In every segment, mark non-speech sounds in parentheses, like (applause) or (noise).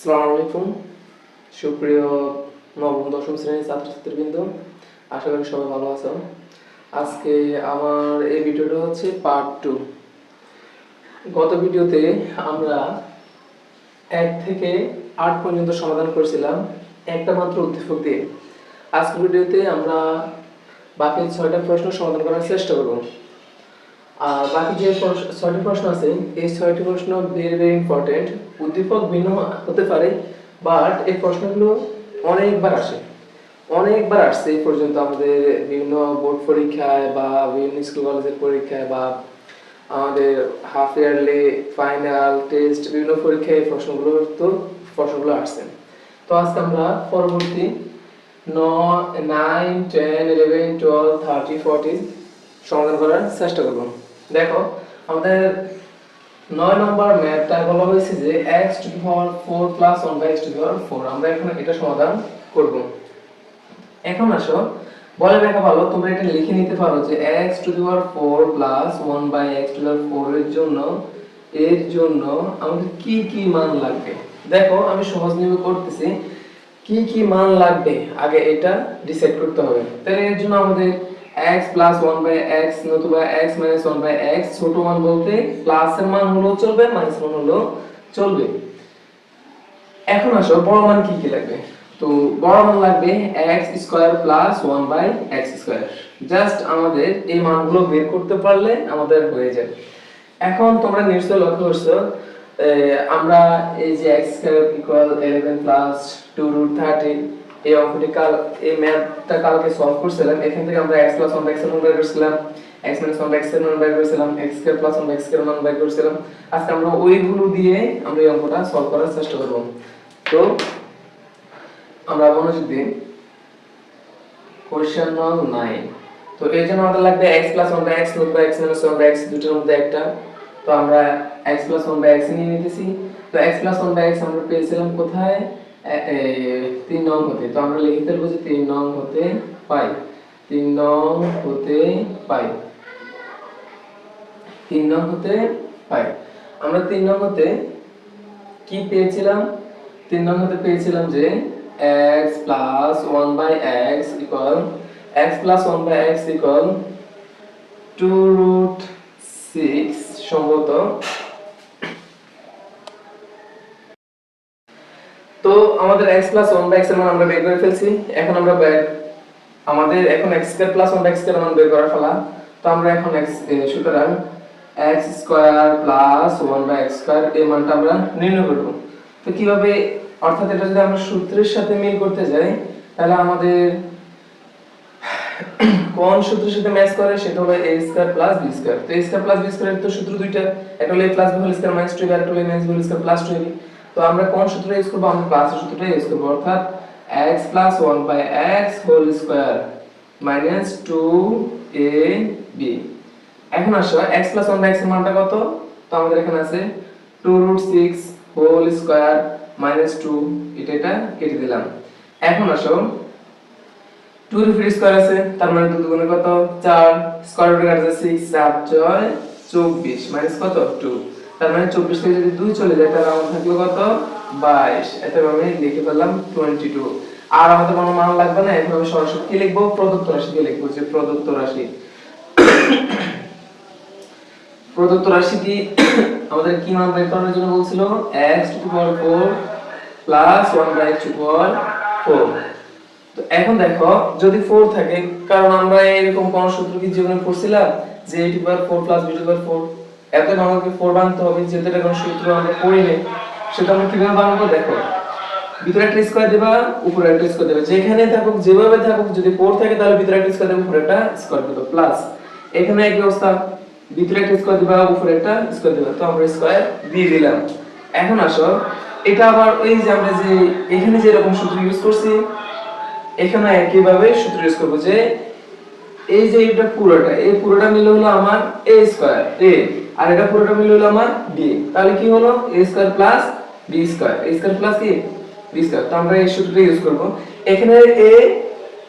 আসসালামু আলাইকুম। সুপ্রিয় নবম, দশম শ্রেণির ছাত্রছাত্রীবৃন্দ, আশা করি সবাই ভালো আছো। আজকে আমার এই ভিডিওটা হচ্ছে পার্ট টু গত ভিডিওতে আমরা এক থেকে আট পর্যন্ত সমাধান করেছিলাম, একটা মাত্র উদ্দীপক দিয়ে। আজকের ভিডিওতে আমরা বাকি ছয়টা প্রশ্ন সমাধান করার চেষ্টা করব। আর বাকি যে ছয়টি প্রশ্ন আছে, এই ছয়টি প্রশ্ন ভেরি ভেরি ইম্পর্টেন্ট উদ্দীপক ভিন্ন হতে পারে বাট এই প্রশ্নগুলো অনেকবার আসে। অনেকবার আসছে এই পর্যন্ত আমাদের বিভিন্ন বোর্ড পরীক্ষায় বা বিভিন্ন স্কুল কলেজের পরীক্ষায় বা আমাদের হাফ ইয়ারলি ফাইনাল টেস্ট বিভিন্ন পরীক্ষায় এই প্রশ্নগুলো তো, প্রশ্নগুলো আসছে। তো আজকে আমরা পরবর্তী nine ten eleven twelve thirty forty সমাধান করার চেষ্টা করব। দেখো, আমাদের নয় নম্বর ম্যাথটা বলা হয়েছে যে x to the power 4 plus 1 by x to the power 4 আমরা এখন এটা সমাধান করব। এখন আসো, বলে রাখা ভালো, তোমরা এটা লিখে নিতে পারো যে x to the power 4 plus 1 by x to the power 4 এর জন্য এর জন্য আমাদের কি কি মান লাগবে? দেখো, আমি সহজ নিয়মে করতেছি, কি কি মান লাগবে? আগে এটা ডিসাইড করতে হবে। তাহলে এর জন্য আমাদের x plus one by x নতুবা x minus one by x ছোট মান বলতে প্লাস এর মান হলেও চলবে মাইনাস মান হলেও চলবে। এখন আসো, বড় মান কি কি লাগবে? তো বড় মান লাগবে x square plus one by x square just আমাদের এই মানগুলো বের করতে পারলে আমাদের হয়ে যাবে। এখন তোমরা নিশ্চয়ই লক্ষ্য করছ আমরা এই যে x square equal 11 plus 2 root 30 এই অঙ্কটি কাল, এই ম্যাথটা কালকে সলভ করছিলাম। এখান থেকে আমরা x প্লাস 1 বাই x এর মান বের করেছিলাম, x মাইনাস 1 বাই x এর মান বের করেছিলাম, x square plus 1 by x এর মান বের করেছিলাম। আজকে আমরা ওইগুলো দিয়ে আমরা এই অঙ্কটা সলভ করার চেষ্টা করব। তো, আমরা মনোযোগ দিই। কোশ্চেন নং 9 তো এর জন্য আমাদের লাগবে x plus 1 by x not by x minus 1 by x, দুটোর মধ্যে একটা। তো আমরা x প্লাস 1 বাই x নিয়ে নিতেছি। তো x প্লাস 1 বাই x আমরা পেয়েছিলাম কোথায়? তিন নং হতে, তো আমরা লিখে ফেলব যে তিন নং হতে পাই। তিন নং হতে পাই। তিন নং হতে পাই। আমরা তিন নং হতে কি পেয়েছিলাম? তিন নং হতে পেয়েছিলাম যে x plus one by x equal x plus one by x equal two root six সম্ভবত তো আমাদের x প্লাস ওয়ান বাই এক্সের মান আমরা বের করে ফেলছি। এখন আমরা আমাদের এখন x square plus one by এক্সের মান বের করার ফলা। তো আমরা এখন x সুতরাং x square plus one by x square এই মানটা আমরা নির্ণয় করব। তো কীভাবে, অর্থাৎ এটা যদি আমরা সূত্রের সাথে মিল করতে যাই, তাহলে আমাদের কোন সূত্রের সাথে ম্যাচ করে সেটা হলো a square plus b square তো a square plus b square তো সূত্র দুইটা, একটা হলো a plus b whole square minus 2 আর একটা হলো a minus b whole square plus 2 তো আমরা কোন সূত্রটা ইউজ করব? আমরা প্লাসের সূত্রটা ইউজ করব। অর্থাৎ x plus 1 by x whole square minus 2ab এখন আসো, x প্লাস 1 বাই x এর মানটা কত? তো আমাদের এখানে আছে 2 রুট 6 হোল স্কয়ার মাইনাস 2 এটা এটা কেটে দিলাম। এখন আসো 2 এর ফ্রি স্কয়ার আছে, তার মানে 2 দুগুণে কত? 4 স্কয়ার রুট কাটছে 6 7 6 24 মাইনাস কত? 2 তার মানে 24 থেকে যদি 2 চলে যায়, তাহলে আমাদের থাকল কত? 22 এটা আমি লিখে ফেললাম 22 আর আমাদের কোনো মান লাগবে না আমি সরাসরি কি লিখব? প্রদত্ত রাশিকে লিখব যে প্রদত্ত রাশি। প্রদত্ত রাশি কি? আমাদের কি মান বের করার জন্য বলছিল? x to power 4 plus 1 by to power 4 তো এখন দেখো, যদি 4 থাকে, কারণ আমরা এরকম কোন সূত্র কি জীবনে পড়ছিলাম? যে a to power 4 plus b to power 4 এত আমাকে 4 বানাতে হবে, যেহেতু এটা কোন সূত্র আমরা পড়িনি সেটা আমরা কীভাবে বানাবো দেখো। ভিতরে একটা স্কয়ার দেবা, উপরে একটা স্কয়ার দেবা। যেখানে থাকুক, যেভাবে থাকুক, যদি 4 থাকে, তাহলে ভিতরে একটা স্কয়ার দেবা, উপরে একটা স্কয়ার দেবা প্লাস এখানে একই অবস্থা, ভিতরে একটা স্কয়ার দিবা, উপরে একটা স্কয়ার দিবা। তো আমরা স্কয়ার দিয়ে দিলাম। এখন আসো, এটা আবার ওই যে আমরা যে, এখানে যে এরকম সূত্র ইউজ করছি, এখানে একইভাবে সূত্র ইউজ করব যে, এই যে এটা পুরোটা, এই পুরোটা মিলে হলো আমার এ স্কয়ার a আর এটা পুরোটা মিলে হলো আমার b. তাহলে কি হলো? a square plus b square a square plus কি? b স্কয়ার তো আমরা এই সূত্রটা ইউজ করব। এখানে a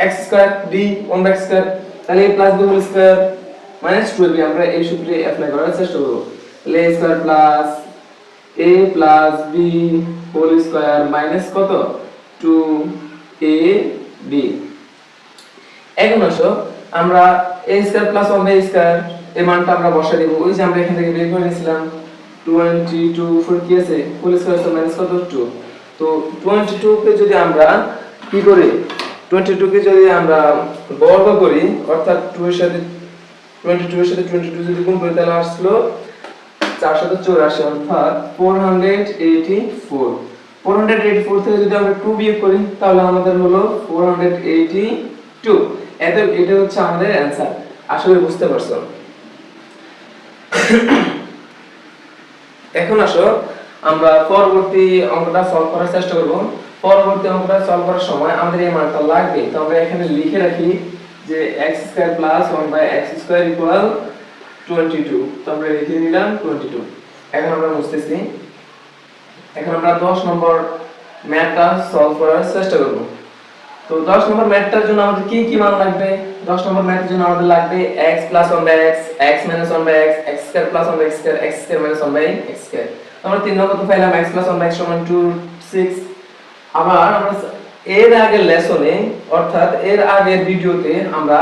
x square b 1 x square তাহলে a plus b whole square minus 12b আমরা এই সূত্রে অ্যাপ্লাই করার চেষ্টা করব। তাহলে a square plus a plus b whole square minus কত? টু এ বি এখন আসো, আমরা a square plus one by square এর মানটা আমরা বসা দিব। ওই যে আমরা এখান থেকে বের করে নিয়েছিলাম টোয়েন্টি টু কি আছে? হোল স্কয়ার মাইনাস কত? টু তো টোয়েন্টি টু কে যদি আমরা কি করি? টোয়েন্টি টু কে যদি আমরা বর্গ করি, অর্থাৎ টু এর সাথে টোয়েন্টি টু এর সাথে টোয়েন্টি টু যদি গুণ করি, তাহলে আসলো চার সাথে চৌরাশি, অর্থাৎ four hundred eighty four four hundred eighty four থেকে যদি আমরা টু বিয়োগ করি, তাহলে আমাদের হলো ফোর হান্ড্রেড এটা হচ্ছে আমাদের অ্যান্সার আসলে বুঝতে পারছ। এখন আসো, আমরা পরবর্তী অঙ্কটা সলভ করার চেষ্টা করব। পরবর্তী অঙ্কটা সলভ করার সময় আমাদের এই মানটা লাগবে। তো আমরা এখানে লিখে রাখি যে x square plus 1 by x square equal 22 তো আমরা লিখে নিলাম 22 এখন আমরা বুঝতেছি এখন আমরা 10 নম্বর ম্যাথটা সলভ করার চেষ্টা করব। তো 10 নম্বর ম্যাথটার জন্য আমাদের কি কি মান লাগবে? 10 নম্বর ম্যাথের জন্য আমাদের লাগবে x 1 by x x 1 by x x square 1 by x square x square 1 by x square আমরা তিন নম্বর তো পাইলাম x 1 বাই x সমান 2 6 আবার আমরা এর আগের লেসনে অর্থাৎ এর আগের ভিডিওতে আমরা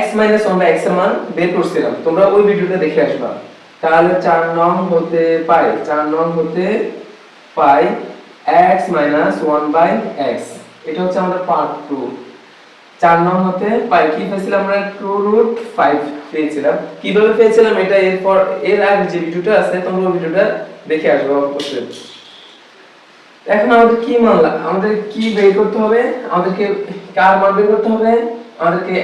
x 1 বাই x এর মান বের করছিলাম। তোমরা ওই ভিডিওটা দেখে আসবা। তাহলে 4 নং হতে পায় 4 নং হতে পাই x 1 বাই x এটা হচ্ছে আমাদের পার্ট 2 চার নং হতে পাই কি পেয়েছিলাম আমরা? 2 রুট 5 পেয়েছিলাম। কীভাবে পেয়েছিলাম এটা? এরপর, এর আগে যে ভিডিওটা আছে, তোমরা ওই ভিডিওটা দেখে আসবে অবশ্যই। এখন আমাদের কি মানলা আমাদের কি বের করতে হবে? আমাদেরকে কার মান বের করতে হবে? আমাদেরকে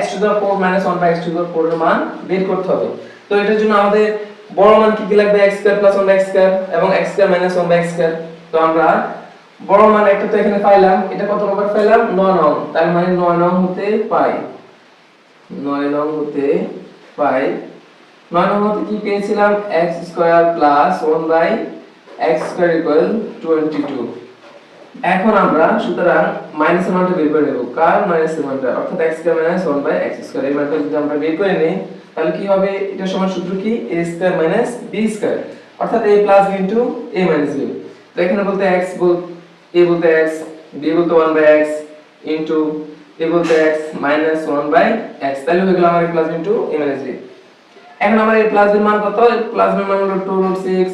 x to the 4 1 by x to the 4 এর মান বের করতে হবে। তো এটার জন্য আমাদের বড় মান কি কি লাগবে? x square plus 1 by x square এবং x square minus 1 by x square তো আমরা বড় মান একটা তো এখানে পাইলাম, এটা কত নম্বর পাইলাম? 9 নং। তার মানে 9 নং হতে পাই। 9 নং হতে পাই। 9 নং হতে কি পেয়েছিলাম? x square plus 1 by x square equal 22 এখন আমরা সুতরাং মাইনাস মানটা বের করে নেব। কার মাইনাস মানটা? অর্থাৎ x square minus 1 by x square এই মানটা যদি আমরা বের করে নেই, তাহলে কি হবে? এটা সমান সূত্র কি? a square minus b square অর্থাৎ a plus b into a minus b তো এখানে বলতে x বল a বলতে x b বলতে 1 বাই x ইনটু a বলতে x মাইনাস 1 বাই x. তাহলে হয়ে গেল আমার plus into a minus b এখন আমার a প্লাস এর মান কত? প্লাস এর মান হলো 2 রুট 6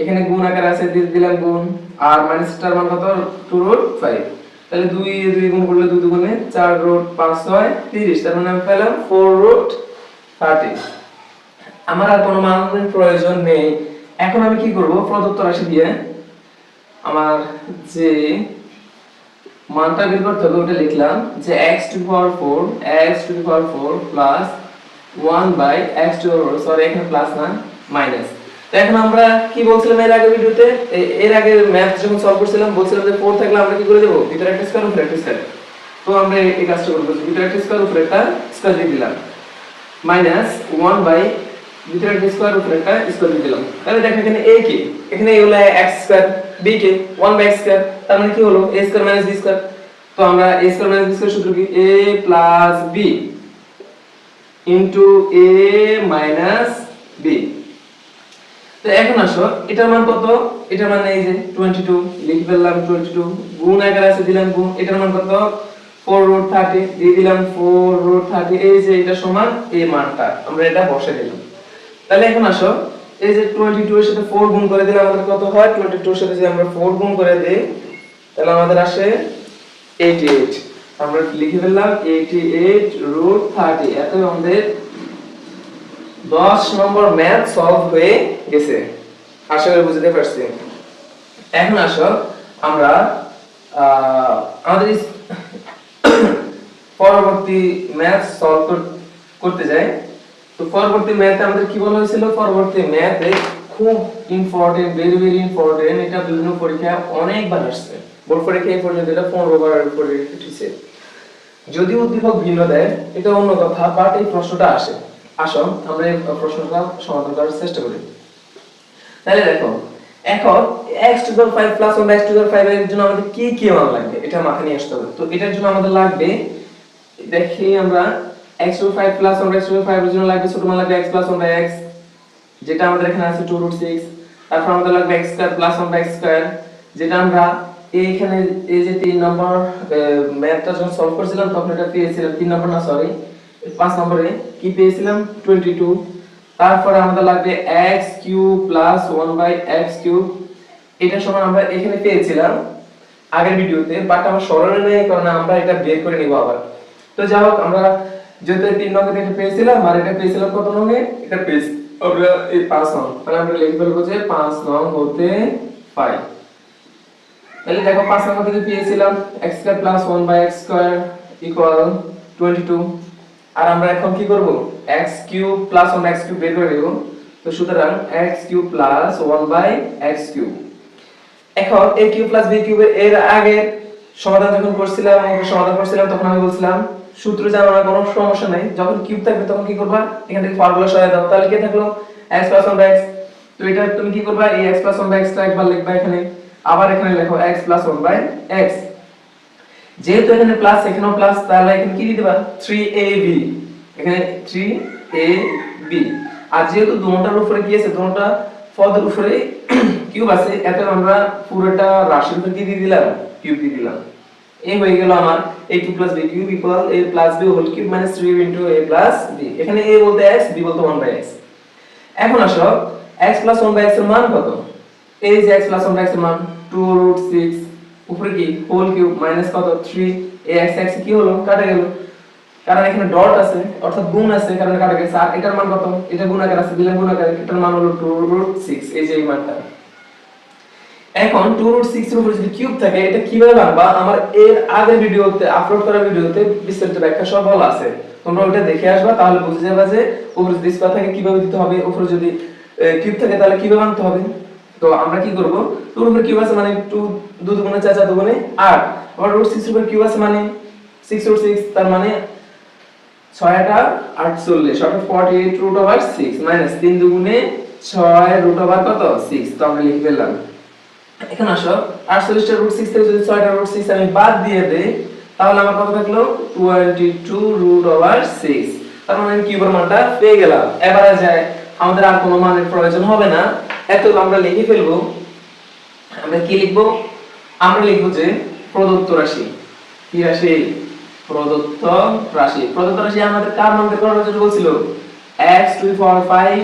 এখানে গুণ আকারে আছে দিলাম গুণ। আর মাইনাস টার মান কত? 2 রুট 5 তাহলে 2 এ 2 গুণ করলে 2 দুগুণে 4 রুট 5 6 30 তার মানে আমি পেলাম 4 রুট 30 আমার আর কোনো মানের প্রয়োজন নেই। এখন আমি কি করব? প্রদত্ত রাশি দিয়ে আমার যে মানটা বের করতে হবে ওটা লিখলাম যে x to power 4 x to power 4 plus 1 by x to power sorry এখানে প্লাস না মাইনাস তো এখন আমরা কি বলছিলাম এর আগে ভিডিওতে? এর আগে ম্যাথ যখন সলভ করছিলাম, বলছিলাম যে 4 থাকলে আমরা কি করে দেব? ভিতরে একটা স্কয়ার উপরে একটা স্কয়ার তো আমরা এই কাজটা করব। ভিতরে একটা স্কয়ার উপরে একটা স্কয়ার দিয়ে দিলাম। মাইনাস 1 বাই ভিতরে স্কয়ার উপরে একটা স্কয়ার দিয়ে দিলাম। তাহলে দেখো এখানে a কি? এখানে a হলো x স্কয়ার b কে? 1 বাই x স্কয়ার তার মানে কি হলো? a স্কয়ার b স্কয়ার তো আমরা a স্কয়ার b স্কয়ার সূত্র কি? a b into a b তো এখন আসো, এটার মান কত? এটার মান এই যে 22 লিখে ফেললাম 22 গুণ আকারে আছে দিলাম গুণ, এটার মান কত? 4 রুট 30 দিয়ে দিলাম 4 রুট 30 এই যে এটা সমান এই মানটা, আমরা এটা বসে দিলাম। তাহলে এখন আসো। এই যে 22 এর সাথে 4 গুণ করে দিলে আমাদের কত হয়? 22 এর সাথে যদি আমরা 4 গুণ করে দেই, তাহলে আমাদের আসে 88 আমরা লিখে ফেললাম? 88 রুট 30 এত আমাদের 10 নম্বর ম্যাথ সলভ হয়ে গেছে। আশা করি বুঝতে পারছি। এখন আসো, আমরা আমাদের (coughs) পরবর্তী ম্যাথ সলভ করতে যাই। তো পরবর্তী ম্যাথে আমাদের কি বলা হয়েছিল? পরবর্তী ম্যাথে খুব ইম্পর্টেন্ট ভেরি ভেরি ইম্পর্টেন্ট এটা বিভিন্ন পরীক্ষায় অনেকবার আসছে। বোর্ড পরীক্ষা এই পর্যন্ত এটা পনেরো বার উঠেছে যদি উদ্দীপক ভিন্ন দেয়, এটা অন্য কথা বাট এই প্রশ্নটা আসে। আসো আমরা এই প্রশ্নটা সমাধান করার চেষ্টা করি। তাহলে দেখো, এখন x to the 5 plus 1 x to the 5 এর জন্য আমাদের কি কি মান লাগবে? এটা মাথায় নিয়ে আসতে হবে। তো এটার জন্য আমাদের লাগবে, দেখি আমরা x to 5 plus 1 x to the 5 এর জন্য লাগবে, ছোট মান লাগবে x প্লাস 1 বাই x, যেটা আমাদের এখানে আছে টু রুট সিক্স তারপর আমাদের লাগবে x square plus one by square যেটা আমরা এইখানে এই যে তিন নম্বর ম্যাথটা যখন সলভ করছিলাম, তখন এটা পেয়েছিলাম, তিন নম্বর না সরি পাঁচ নম্বরে কি পেয়েছিলাম? টোয়েন্টি টু তারপরে আমাদের লাগবে x cube plus one by x cube এটা সমান আমরা এখানে পেয়েছিলাম আগের ভিডিওতে বাট আমার স্মরণে নেই, কারণ আমরা এটা বের করে নিব আবার। তো যাই হোক, আমরা যেহেতু তিন নঙ্গে এটা পেয়েছিলাম আর এটা পেয়েছিলাম কত নঙ্গে এটা পেয়েছি আমরা এই পাঁচ নং তাহলে আমরা লিখে ফেলব যে পাঁচ নং হতে পাই তাহলে দেখো পাঁচ নম্বর থেকে পেয়েছিলাম x square plus 1 by x square equal 22 আর আমরা এখন কি করব? x cube plus 1 x cube বের করে দেব তো সুতরাং x cube plus 1 by x cube এখন a cube plus b cube এর আগে সমাধান যখন করছিলাম সমাধান করছিলাম, তখন আমি বলছিলাম সূত্র জানার কোনো সমস্যা নাই। যখন কিউব থাকবে তখন কি করবা? এখান থেকে ফর্মুলা সরাই দাও। তাহলে কি থাকল? x 1 বাই x তো এটা তুমি কি করবা? এই x 1 বাই x টা একবার লিখবা এখানে। আবার এখানে লেখো x 1 বাই x যেহেতু এখানে প্লাস এখানেও প্লাস তাহলে এখানে কি পারো? 3ab এখানে 3ab আর যেহেতু দুটোটার উপরে কি আছে? দুটোটা পদের উপরে কিউব আছে এত আমরা পুরোটা রাশির কি দিয়ে দিলাম? কিউব দিয়ে দিলাম। এই হয়ে গেল আমার a2 plus b cube equal a plus b whole cube minus 3 into a plus b এখানে a বলতে x, b বলতে 1 by x এখন আসো, x plus 1 by x এর মান কত? এই যে x plus 1 by x এর মান 2 root 6 উপরে কি? হোল কিউব মাইনাস কত? 3 এই x x কি হলো? কাটা গেল। কারণ এখানে ডট আছে, অর্থাৎ গুণ আছে, কারণ কাটা গেছে। আর এটার মান কত? এটা গুণাকার আছে দিলে গুণাকার, এটার মান হলো 2 root 6 এই যে এই মানটা। এখন 2 root 6 এর উপরে যদি কিউব থাকে, এটা কীভাবে ভাঙবা আমার এর আগের ভিডিওতে আপলোড করা ভিডিওতে বিস্তারিত ব্যাখ্যা সব বলা আছে। তোমরা ওটা দেখে আসবা, তাহলে বুঝে যাবে যে উপরে যদি স্কয়ার থাকে, কীভাবে দিতে হবে? উপরে যদি কিউব থাকে, তাহলে কীভাবে আনতে হবে? তো আমরা কি করব? 2 এর উপরে কিউব আছে মানে 2 2 দুগুণে 4 4 দুগুণে 8 আবার 6 এর উপরে কিউব আছে মানে 6 root 6 তার মানে 6 আটা 48 অর্থাৎ 48 root over 6 মাইনাস 3 দুগুণে 6 root over কত? 6 তো আমরা লিখে ফেললাম। এখানে আসো। 48 টা রুট 6 থেকে যদি 6 টা রুট 6 আমি বাদ দিয়ে দেই, তাহলে আমার কত থাকল? 22 রুট ওভার 6 তার মানে আমি কিউবের মানটা পেয়ে গেলাম। এবারে যায় আমাদের আর কোনো মানের প্রয়োজন হবে না। এত আমরা লিখে ফেলব। আমরা কি লিখব? আমরা লিখব যে প্রদত্ত রাশি। কি রাশি? প্রদত্ত রাশি। প্রদত্ত রাশি আমাদের কার মান বের করার জন্য বলছিল? x to the power 5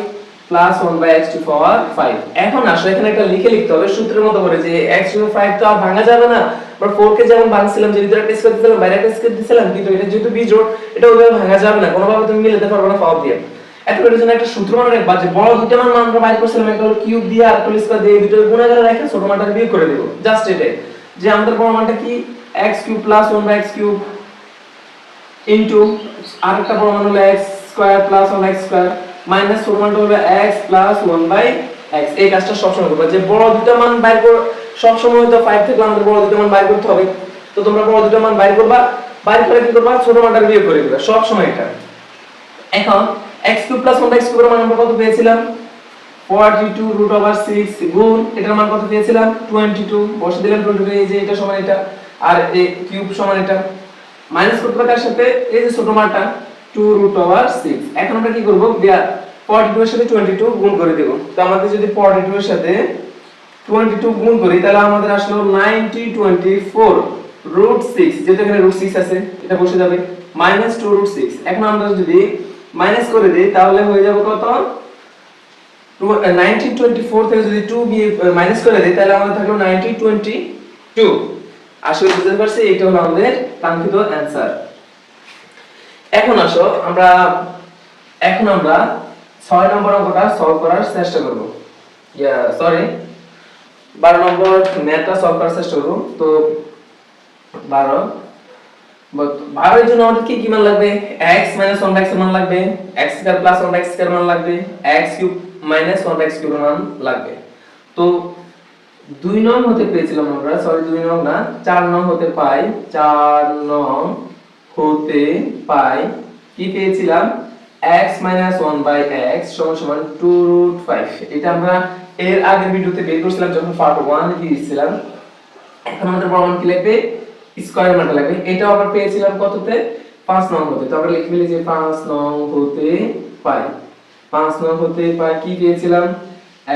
plus 1 by x to power 5 এখন আসলে এখানে একটা লিখে লিখতে হবে, সূত্রের মতো করে যে x টু 5 তো আর ভাঙা যাবে না। আমরা 4 কে যেমন ভাঙছিলাম যে ভিতরে টেস্ট করতে দিলাম বাইরে টেস্ট করতে দিছিলাম, কিন্তু এটা যেহেতু বিজোড় এটা ওইভাবে ভাঙা যাবে না। কোনোভাবে তুমি মিলাতে পারবে না পাওয়ার দিয়ে। এত এর জন্য একটা সূত্র মনে রাখবা যে বড় দুটো মান আমরা বাইর করছিলাম, একটা হলো কিউব দিয়ে আর টুল স্কয়ার দিয়ে দুটো গুণাকারে রেখে ছোট মানটা বিয়োগ করে দেব। জাস্ট এটাই। যে আমাদের বড় মানটা কি? x cube plus 1 by x cube into আরেকটা বড় মান হলো x square plus 1 x square minus ছোট মানটা হলো x প্লাস 1 বাই x এই কাজটা সবসময় করবে। যে বড় দুটো মান বাইর কর সবসময় তো 5 থেকে আমাদের বড় দুটো মান বাইর করতে হবে। তো তোমরা বড় দুটো মান বাইর করবা। বাইর করে কি করবা? ছোট মানটা বিয়োগ করে দিবা। সব সময় এটা। এখন x cube plus 1 by x কিউবের মান আমরা কত পেয়েছিলাম? 42 রুট ওভার 6 গুণ এটার মান কত পেয়েছিলাম? 22 বসে দিলাম 22 এই যে এটা সমান এটা। আর এই কিউব সমান এটা। মাইনাস করতে পারি তার সাথে? এই যে ছোট মানটা। 2 রুট ওভার 6 এখন আমরা কি করব? 42 এর সাথে 22 গুণ করে দেব। তো আমাদের যদি 42 এর সাথে 22 গুণ করি, তাহলে আমাদের আসলো 90 24 রুট 6 যেটা এখানে রুট 6 আছে, এটা বসে যাবে। মাইনাস 2 রুট 6 এখন আমরা যদি মাইনাস করে দেই, তাহলে হয়ে যাবে কত? 1924 থেকে যদি 2 দিয়ে মাইনাস করে দেই, তাহলে আমাদের থাকল 1922 আসলে বুঝতে পারছি? এটা হলো আমাদের কাঙ্ক্ষিত অ্যানসার এখন আসো, আমরা, এখন আমরা 6 নম্বর অঙ্কটা সলভ করার চেষ্টা করব। ইয়া সরি 12 নম্বর ম্যাথটা সলভ করার চেষ্টা করব। তো বারো এর জন্য আমাদের কি কি মান লাগবে? 1 বাই x এর মান লাগবে, x square plus 1 by x square মান লাগবে, x cube minus 1 by x cube মান লাগবে। তো দুই নং হতে পেয়েছিলাম আমরা সরি দুই নং না, চার নং হতে পাই, চার নং হতে পাই। কি পেয়েছিলাম? x 1 বাই x সমান সমান 2 রুট 5 এটা আমরা এর আগের ভিডিওতে বের করেছিলাম যখন পার্ট 1 দিয়েছিলাম এখন আমাদের মান কি লাগবে? স্কয়ার মানটা লাগবে। এটাও আমরা পেয়েছিলাম কততে? 5 নং হতে। তো আমরা লিখে ফেলি যে 5 নং হতে পাই। পাঁচ নং হতে পাই কি পেয়েছিলাম?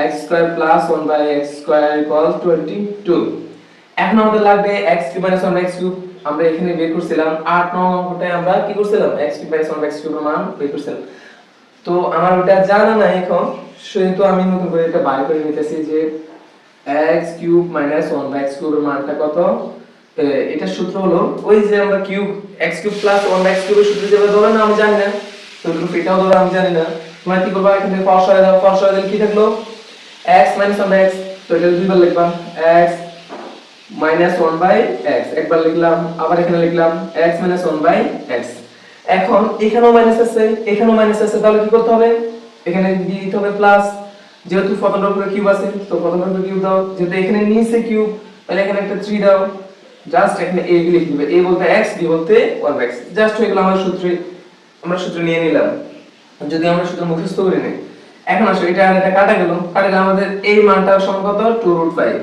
x square plus 1 by x square equal 22 এখন আমাদের লাগবে x cube minus 1 by x cube আমরা এখানে বের করছিলাম 8 নং অঙ্কটায় আমরা কি করছিলাম? x cube minus 1 by x কিউবের মান বের করছিলাম। তো আমার ওটা জানা নাই এখন, সেহেতু আমি নতুন করে এটা বাই করে নিতেছি যে x cube minus 1 by x কিউবের মানটা কত? এটা সূত্র হলো ওই যে আমরা cube x cube plus 1 by x কিউবের সূত্র যেভাবে ধরে না, আমি জানি না। তো এটাও ধরে আমি জানি না। তোমরা কি করবা? এখান থেকে সরাই দাও দিলে কি থাকল? x মাইনাস 1 বাই x, তো এটা দুইবার লিখবা, x মাইনাস 1 বাই x. একবার লিখলাম, আবার এখানে লিখলাম, x মাইনাস 1 বাই x. এখন এখানেও মাইনাস আছে, এখানেও মাইনাস আছে, তাহলে কি করতে হবে? এখানে দিয়ে দিতে হবে প্লাস যেহেতু প্রথমটার উপরে কিউব আছে, তো প্রথমটার উপরে কিউব দাও। যেহেতু এখানে নিচে কিউব তাহলে এখানে একটা 3 দাও। জাস্ট এখানে a লিখে দিবে। a বলতে x, b বলতে 1 বাই জাস্ট হয়ে গেল আমাদের সূত্রে। আমরা সূত্র নিয়ে নিলাম। যদি আমরা সূত্র মুখস্থ করে নিই। এখন আসো, এটা আর এটা কাটা গেল। কাটা গেলে আমাদের এই মানটা সমান কত? 2 রুট 5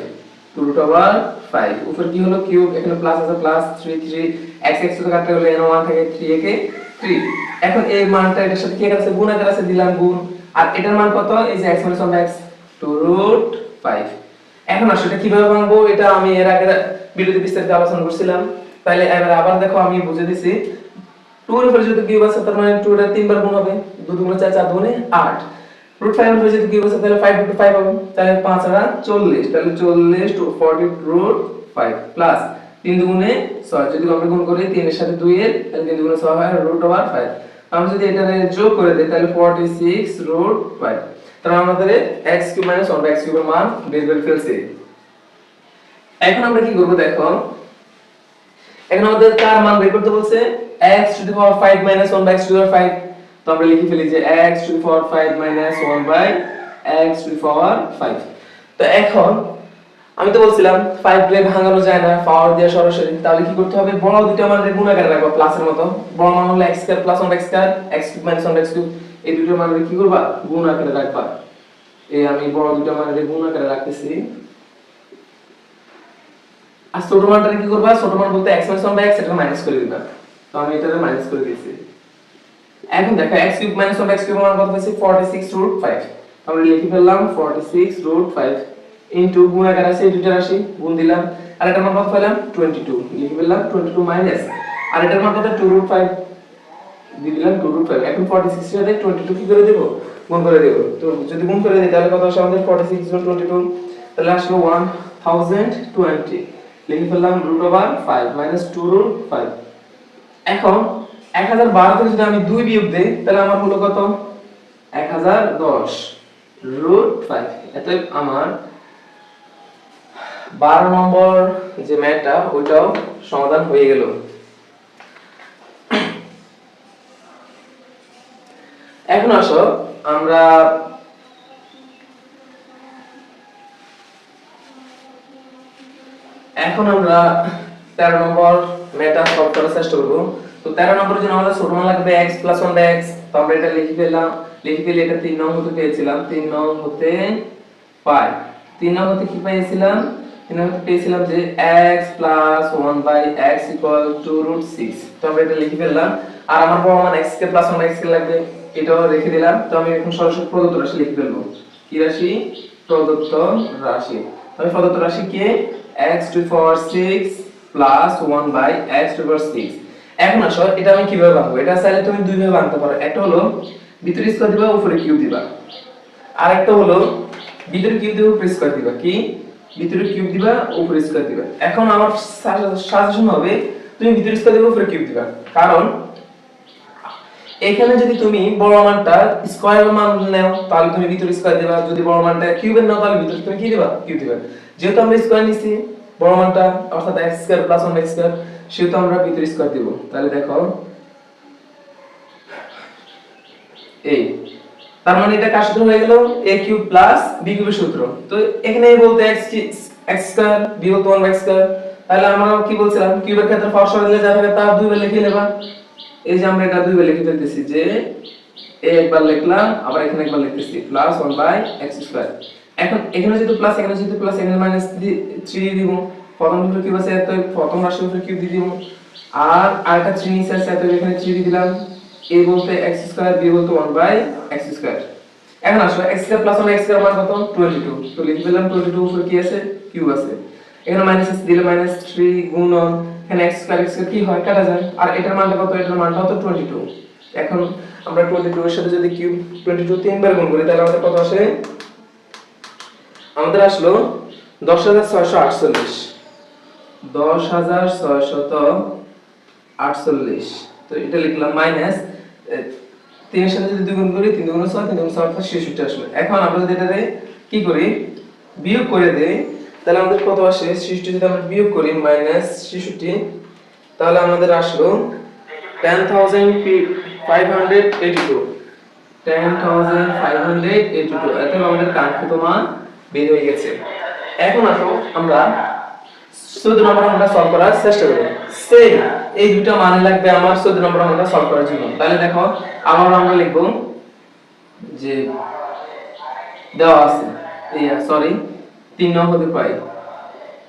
2 রুট ওভার 5 উপর কি হলো? কিউব, এখানে প্লাস আছে প্লাস 3 3 x x তো কাটতে গেলে n 1 থাকে 3 একে 3 এখন এই মানটা এটার সাথে কি আছে? গুণ আকার আছে, দিলাম গুণ। আর এটার মান কত? এই যে x মাইনাস 1 x 2 রুট 5 এখন আসলে এটা কীভাবে ভাঙবো? এটা আমি এর আগে ভিডিওতে বিস্তারিত আলোচনা করছিলাম। তাহলে এবার আবার দেখো, আমি বুঝে দিছি। 2 এর উপরে যদি কিউব আছে, তার মানে 2 এর তিনবার গুণ হবে। 2 দুগুণে 4 4 দুগুণে 8 রুট 5 এর যদি কিউব আছে তাহলে 5 রুট 5 হবে। তাহলে 5 আর 40 তাহলে 40 টু 40 রুট 5 প্লাস 3 দুগুণে 6 যদি আমরা গুণ করি 3 এর সাথে 2 এর তাহলে 3 দুগুণে 6 হয় রুট ওভার 5 আমরা যদি এটা যোগ করে দেই, তাহলে 46 রুট 5 তাহলে আমাদের x কিউব মাইনাস 1 x কিউবের মান বের করে ফেলছি। এখন আমরা কি করব, দেখো? এখন আমাদের কার মান বের করতে বলছে? x to the power 5 minus 1 by x to the power 5 তো আমরা লিখে ফেলি যে x to the power 5 minus 1 by x to the power 5 তো এখন আমি তো বলছিলাম 5 দিয়ে ভাঙানো যায় না পাওয়ার দিয়ে সরাসরি, তাহলে কি করতে হবে? বড় দুটো আমাদের গুণ আকারে রাখব প্লাসের মতো। বড় মান হলো x square plus 1 x square x cube minus 1 x cube এই দুটো মান কি করবা? গুণ আকারে রাখবা। এই আমি বড় দুটো মানের গুণ আকারে রাখতেছি। আর ছোট মানটা কি করবা? ছোট মান বলতে x মাইনাস 1 বাই x এটা মাইনাস করে দিবা। তো আমি এটারে মাইনাস করে দিয়েছি। এখন দেখো x cube minus 1 x cube মান কত হয়েছে 46 রুট 5 আমরা লিখে ফেললাম 46 রুট 5 ইনটু গুণ আকার আছে দুইটা রাশি, গুণ দিলাম। আর এটার মান কত পেলাম? 22 লিখে ফেললাম 22 মাইনাস আর এটার মান কত? 2 রুট 5 দিয়ে দিলাম 2 রুট 5 এখন 46 এর সাথে 22 কি করে দেব? গুণ করে দেব। তো যদি গুণ করে দিই, তাহলে কত আসে আমাদের? 46 গুণ 22 তাহলে আসলো 1020 লিখে ফেললাম রুট ওভার 5 মাইনাস 2 রুট 5 এখন 1012 থেকে যদি আমি 2 বিয়োগ দেই, তাহলে আমার হলো কত? 1010 রুট 5 এতে আমার 12 নম্বর যে ম্যাথটা ওইটাও সমাধান হয়ে গেল। এখন আসো, আমরা এখন আমরা তেরো নম্বর মেটা সলভ করার চেষ্টা করব। তো তেরো নম্বরের জন্য আমাদের ছোট মান লাগবে x plus one by x তো আমরা এটা লিখে পেলাম লিখে পেলে এটা তিন নং হতে পেয়েছিলাম, তিন নং হতে পাই তিন নং হতে কি পেয়েছিলাম? তিন নং হতে পেয়েছিলাম যে x plus one by root six তো আমরা এটা লিখে ফেললাম, আর আমার বড় মান x কে প্লাস ওয়ান বাই এক্স কে লাগবে, এটাও রেখে দিলাম। তো আমি এখন সরাসরি প্রদত্ত রাশি লিখে ফেলব। কি রাশি? প্রদত্ত রাশি। আমি প্রদত্ত রাশি কে x to power 6 plus 1 by x to power 6 এখন আসো এটা আমি কীভাবে ভাঙবো এটা চাইলে তুমি দুই ভাবে ভাঙতে পারো। একটা হলো ভিতরে স্কয়ার দিবা, উপরে কিউব দিবা। আর একটা হলো ভিতরে কিউব দিবা উপরে স্কয়ার দিবা। কি? ভিতরে কিউব দিবা, উপরে স্কয়ার দিবা। এখন আমার সাজেশন হবে, তুমি ভিতরে স্কয়ার দিবা, উপরে কিউব দিবা। কারণ এখানে যদি তুমি বড় মানটা স্কয়ার মান নাও, তাহলে তুমি ভিতরে স্কয়ার দিবা। যদি বড় মানটা কিউবের নাও, তাহলে ভিতরে তুমি কি দিবা? কিউব দিবা। যেহেতু আমরা স্কয়ার নিছি, বড় মানটা অর্থাৎ x square plus 1 x square সেহেতু আমরা ভিতরে দিব। তাহলে দেখো এই তার মানে এটা কার সূত্র হয়ে গেল? A কিউব প্লাস b কিউবের সূত্র। তো এখানে বলতে স্কয়ার b বলতে 1 x স্কয়ার তাহলে আমরা কি বলছিলাম? কিউবের ক্ষেত্রে সরালে যা তা দুইবার লিখে নেবা। এই যে আমরা এটা দুইবার লিখে ফেলতেছি যে, a একবার লিখলাম, আবার এখানে একবার লিখতেছি। প্লাস 1 বাই x স্কয়ার এখন এখানে যেহেতু প্লাস এখানে যেহেতু প্লাস এখানে মাইনাস 3 দিব। প্রথম দুটো কিউব আছে তো প্রথম রাশির উপরে কিউব দিয়ে দিব? আর আরেকটা 3 নিচে আছে তো এখানে 3 দিয়ে দিলাম। a বলতে x স্কয়ার b বলতে 1 বাই x স্কয়ার এখন আসো, x square plus 1 x square মান কত? 22 তো লিখে দিলাম 22 উপর কি আছে? কিউব আছে। এখানে মাইনাস আছে দিলে মাইনাস 3 গুণন। এখানে x স্কয়ার x স্কয়ার কি হয়? কাটা যায়। আর এটার মানটা কত? এটার মানটা কত 22 এখন আমরা 22 এর সাথে যদি কিউব 22 তিনবার গুণ করি, তাহলে আমাদের কত আসে? আমাদের আসলো 10648 10648 তো এটা লিখলাম মাইনাস তিনের সাথে যদি গুণ করি, তিন দুগুণ ছয়, তিন দুগুণ ছয়, অর্থাৎ ছেষট্টি আসলো। এখন আমরা যদি এটাতে কি করি? বিয়োগ করে দেই, তাহলে আমাদের কত আসে? ছেষট্টি যদি আমরা বিয়োগ করি মাইনাস ছেষট্টি, তাহলে আমাদের আসলো ten thousand five hundred eighty two ten thousand five hundred eighty two এত আমাদের কাঙ্ক্ষিত মান বের হয়ে গেছে। এখন আসো আমরা চোদ্দ নম্বর আমরা সলভ করার চেষ্টা করি সেম এই দুটো মানে লাগবে আমার চোদ্দ নম্বর আমরা সলভ করার জন্য। তাহলে দেখো আবার আমরা লিখব যে দেওয়া আছে। সরি তিন নং হতে পাই।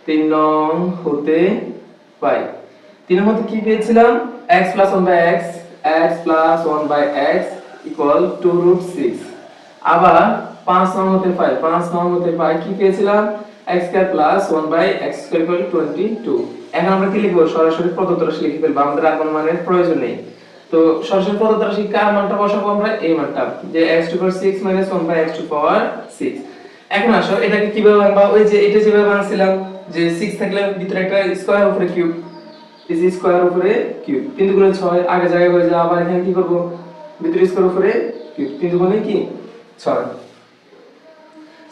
তিন নং হতে পাই। তিন হতে কি পেয়েছিলাম? x plus one by x x plus one by x equal to root six আবার পাঁচ নং হতে পাই, পাঁচ নং হতে পাই কি পেয়েছিলাম? X square plus one by x square equal to এখন আমরা কি লিখব? সরাসরি প্রদত্ত রাশি লিখে ফেলব। আমাদের আর কোনো মানের প্রয়োজন নেই। তো সরাসরি প্রদত্ত রাশি কার মানটা বসাবো আমরা? এই মানটা। যে x to power 6 minus 1 by x to power 6 এখন আসো, এটাকে কীভাবে ভাঙবা? ওই যে এটা যেভাবে ভাঙছিলাম, যে 6 থাকলে ভিতরে একটা স্কয়ার উপরে কিউব ইজ স্কয়ার উপরে কিউব 3 গুণে 6 আগে জায়গায় হয়ে যায় আবার এখানে কি করব? ভিতরে স্কয়ার উপরে কিউব 3 গুণে কি? 6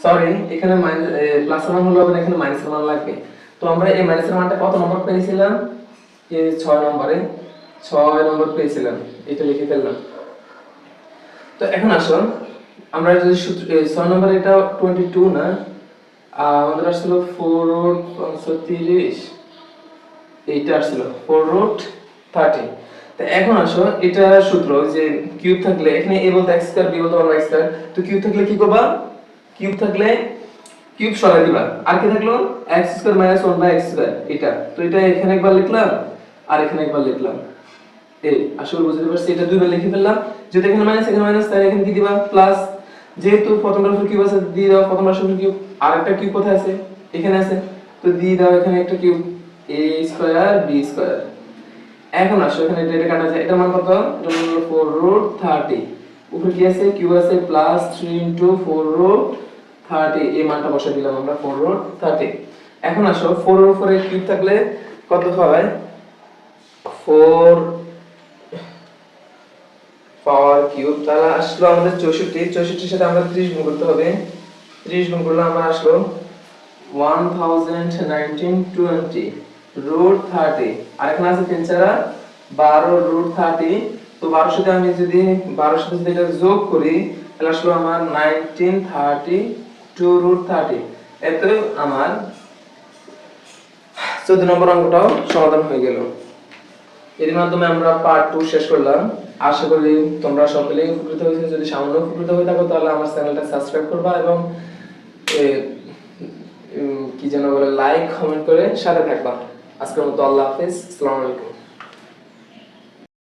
সরি এখানে মাইনাস প্লাস মান হলো আবার এখানে মাইনাস মান লাগবে। তো আমরা এই মাইনাসের মানটা কত নম্বর পেয়েছিলাম? এই 6 নম্বরে। 6 নম্বর পেয়েছিলাম। এটা লিখে ফেললাম। তো এখন আসুন। আমরা যদি সূত্র এই 6 নম্বর এটা 22 না? আর আমাদের আসছিল 4 রুট 530 এইটা আসছিল 4 রুট 30 তো এখন আসো এটা সূত্র যে কিউব থাকলে, এখানে a বলতে x স্কয়ার b বলতে 1x স্কয়ার তো কিউব থাকলে কি করবা? কিউব থাকলে কিউব সরাই দিবা। আর কি থাকল? x square minus 1 by square এটা। তো এটা এখানে একবার লিখলাম, আর এখানে একবার লিখলাম। এই আসলে বুঝতে পারছি, এটা দুইবার লিখে ফেললাম। যদি এখানে মাইনাস এখানে মাইনাস তাহলে এখানে কি দিবা? প্লাস যেহেতু প্রথম রাশির কিউব আছে, দিয়ে দাও প্রথম রাশির কিউব। আর একটা কিউব কোথায় আছে? এখানে আছে। তো দিয়ে দাও এখানে একটা cube, a square b square এখন আসো, এখানে এটা এটা কাটা যায়। এটা মান কত? এটা মান হলো 4 রুট 30 উপরে কি আছে? কিউব আছে প্লাস 3 ইনটু 4 রুট 30 এই মানটা বসে দিলাম আমরা 4 রুট 30 এখন আসো 4 এর উপরে কিউব থাকলে কত হয়? 4 পাওয়ার কিউব তাহলে আসলো আমাদের 64 64 এর সাথে আমরা 30 গুণ করতে হবে। 30 গুণ করলে আমার আসলো 101920 রুট 30 আর এখানে আছে তিন চারা 12 রুট 30 তো 12 সাথে আমি যদি 12 সাথে যদি এটা যোগ করি, তাহলে আসলো আমার 1932 রুট 30 এতে আমার 14 নম্বর অঙ্কটাও সমাধান হয়ে গেল। এর মাধ্যমে আমরা পার্ট টু শেষ করলাম। আশা করি তোমরা সকলে উপকৃত হয়েছে। যদি সামান্য উপকৃত হয়ে থাকো, তাহলে আমার চ্যানেলটা সাবস্ক্রাইব করবা এবং কি যেন বলে লাইক কমেন্ট করে সাথে থাকবা। আজকের মতো আল্লাহ হাফেজ। আসসালামু আলাইকুম।